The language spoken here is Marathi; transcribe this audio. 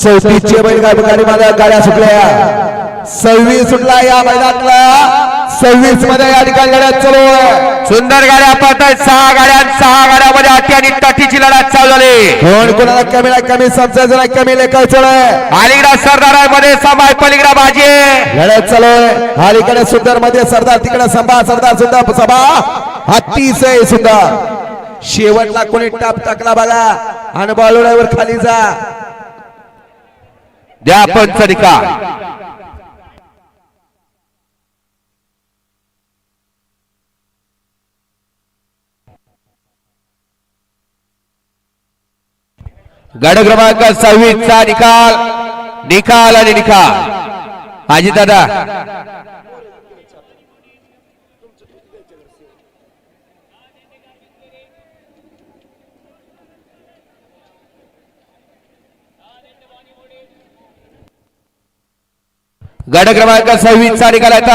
चौतीसचे बैलगाडी गाडी माझ्या गाड्या सुटल्या. सव्वीस सुटला या मैदानातला. सव्वीसमध्ये या ठिकाणी लढत चालू सुंदर गाड्या पाहत आहेत सहा गाड्या सहा गाड्यामध्ये अटी आणि तटीची लढत चालू झाली. कोण कोणाला कमी ना कमी समजायचं नाही कमी लेखायचं आहे. अलीकडा सरदारमध्ये समाय पलीकडा भाजी लढत चालू आहे. अलीकडे सुंदरमध्ये सरदार तिकडे संभा सरदार सुद्धा सभा. अतिशय सुंदर. शेवटला कोणी टाप टाकला बघा. आणि बॉलवर खाली जा. द्या पंच निकाल. गड क्रमांक सव्वीस चा निकाल. निकाल आणि निकाल. आजी दादा. गड क्रमांक सव्वीस चा निकाल आहे